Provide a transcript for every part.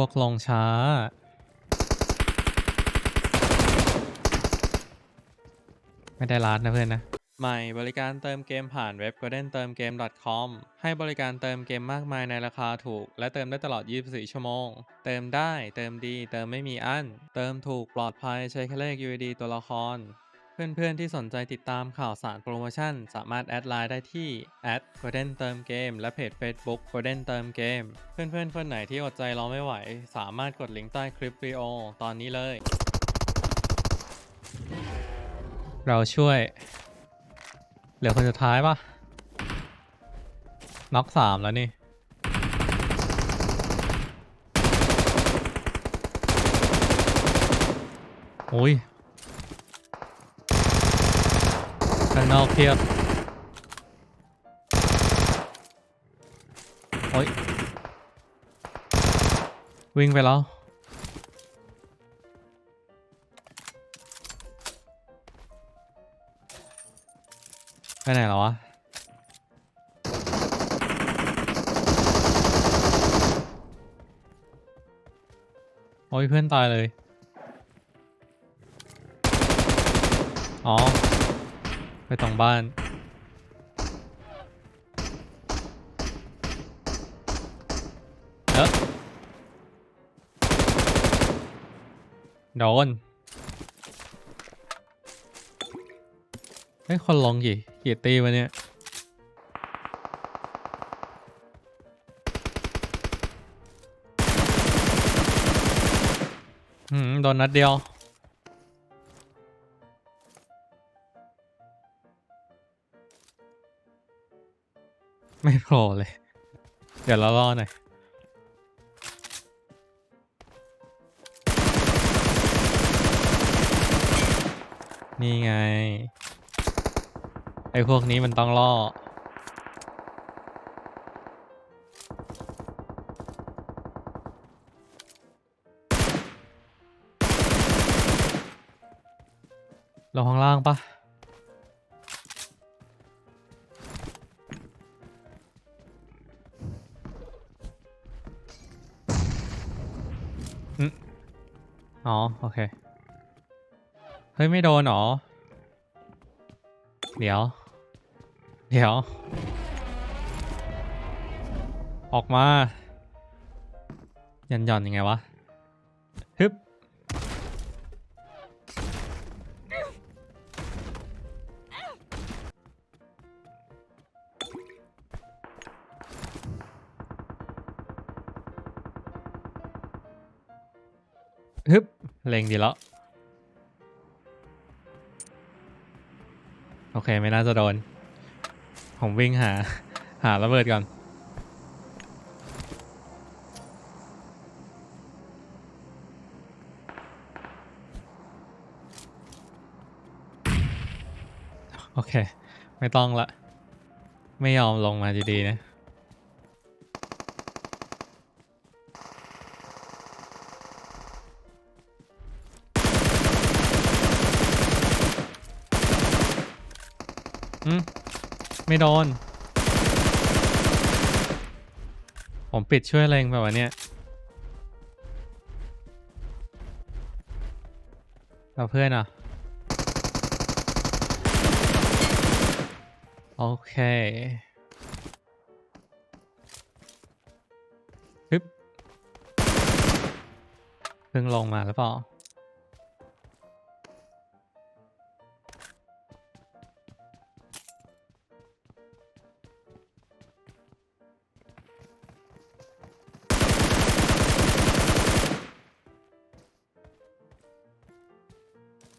วกลงช้า ไม่ได้ร้านนะเพื่อนนะ ใหม่บริการเติมเกมผ่านเว็บ golden เติมเกม .com ให้บริการเติมเกมมากมายในราคาถูก และเติมได้ตลอด 24 ชั่วโมง เติมได้ เติมดี เติมไม่มีอั้น เติมถูกปลอดภัยใช้แค่เลข UID ตัวละคร เพื่อนๆที่สนใจติดตามข่าวสารโปรโมชั่น สามารถแอดไลน์ได้ที่ @golden เติมเกมและเพจ Facebook golden เติมเกม เพื่อนๆ คนไหนที่อดใจรอไม่ไหว สามารถกดลิงก์ใต้คลิปวิดีโอตอนนี้เลย เราช่วย เหลือคนสุดท้ายปะน็อกสามแล้วนี่โอ้ย ข้างนอกเพียบโอ้ยวิ่งไปแล้วไปไหนแล้ววะโอ้ยเพื่อนตายเลย อ๋อ ไปตรงบ้าน เออโดนเฮ้คนลองกี่กี่ตีวะเนี่ยหืมโดนนัดเดียว โผล่เลย เดี๋ยวเรารอหน่อยนี่ไง ไอ้พวกนี้มันต้องล่อ ลงข้างล่างปะ อ๋อ โอเค เฮ้ย ไม่โดนหรอ เดี๋ยว เดี๋ยว ออกมา ยันหย่อนยังไงวะ ฮึบเล็งดีแล้ว โอเคไม่น่าจะโดน ผมวิ่งหา หาระเบิดก่อน โอเค ไม่ต้องละ ไม่ยอมลงมาดีๆนะ อืมไม่โดน ผมปิดช่วยเล็งแบบว่าเนี้ยเราเพื่อนอะ โอเคฮึบเพิ่งลงมาหรือเปล่า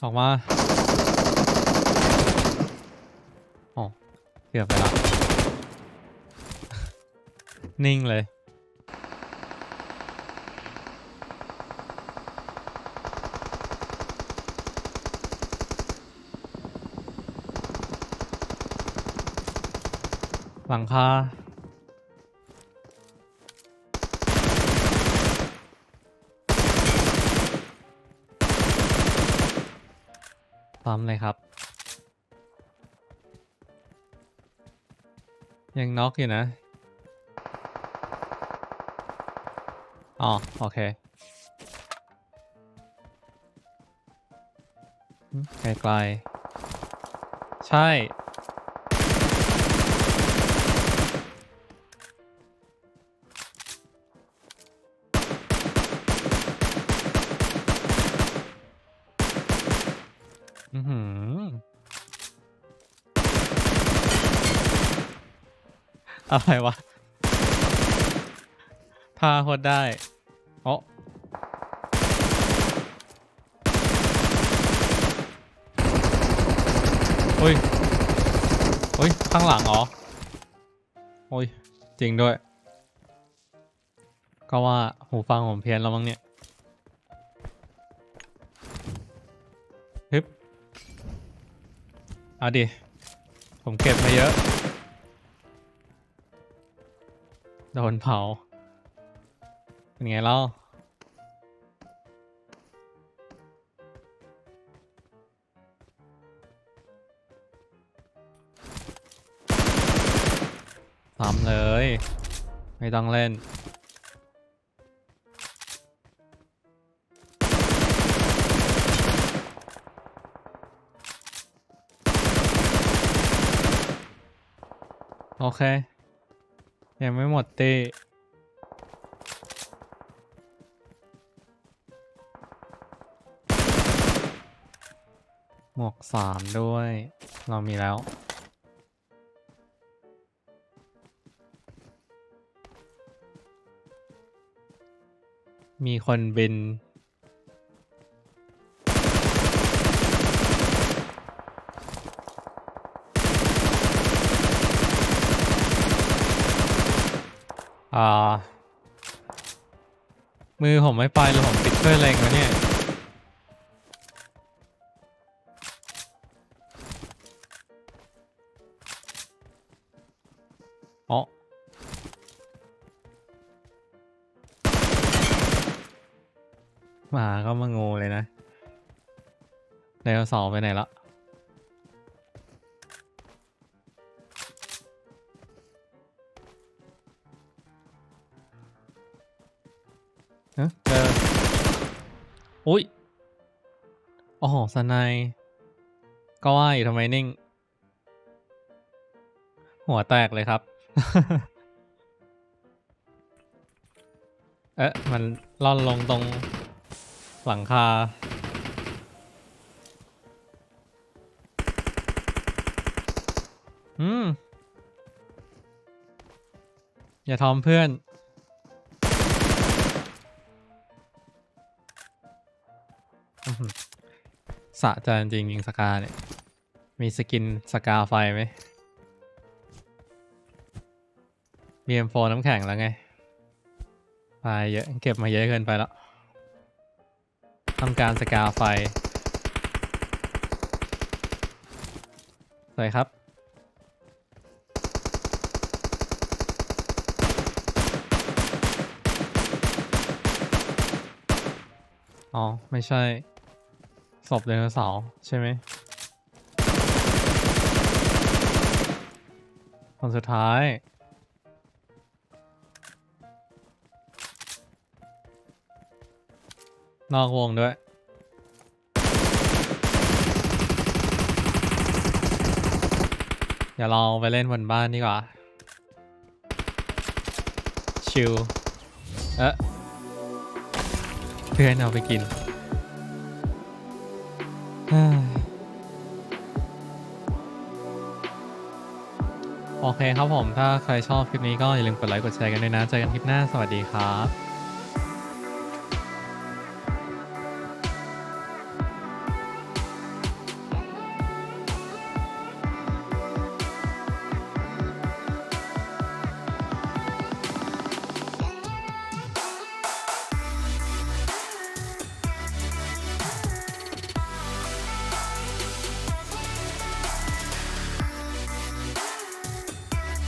ออกมาโอ้เกือบไปล้วนิ่งเลยหลังคา ปั๊มเลยครับ ยังน็อกอยู่นะ อ๋อ โอเคไกลๆใช่ อะไรวะท่าโคตรได้โอ้โอ้ยโอ้ย ข้างหลังเหรอ โอ้ย จริงด้วย ก็ว่า หูฟังผมเพี้ยนแล้วมั้งเนี่ยฮึบเอาดิ ผมเก็บมาเยอะ ดนเผา เป็นไงเล่าซ้ำเลย ไม่ต้องเล่น โอเค ยังไม่หมดเต้หมวกสามด้วย เรามีแล้ว มีคนบิน อ่า มือผมไม่ไปเลยผมติดเพื่อเล็งวะเนี่ยอ๋อหมาก็มางูเลยนะไดโนเสาร์ไปไหนละ เอ๊ะเจออุ้ยอ้โหสนายก็ว่าอยู่ทำไมนิ่ง หัวแตกเลยครับ เอ๊ะ มันล่อนลงตรงหลังคา อืม อย่าทอมเพื่อน สะใจจริงๆยิงสกาเนี่ย มีสกินสกาไฟไหมมี M4 น้ำแข็งแล้วไงไปเยอะ เก็บมาเยอะเกินไปแล้วต้องการสกาไฟ สวยครับ อ๋อ ไม่ใช่ ศพไดโนเสาร์ใช่ไหมคนสุดท้าย นอกวงด้วย เดี๋ยวเราไปเล่นบนบ้านดีกว่า ชิล เอ๊ะเพื่อนเอาไปกิน โอเคครับผม ถ้าใครชอบคลิปนี้ก็อย่าลืมกดไลค์กดแชร์กันด้วยนะ เจอกันคลิปหน้า สวัสดีครับ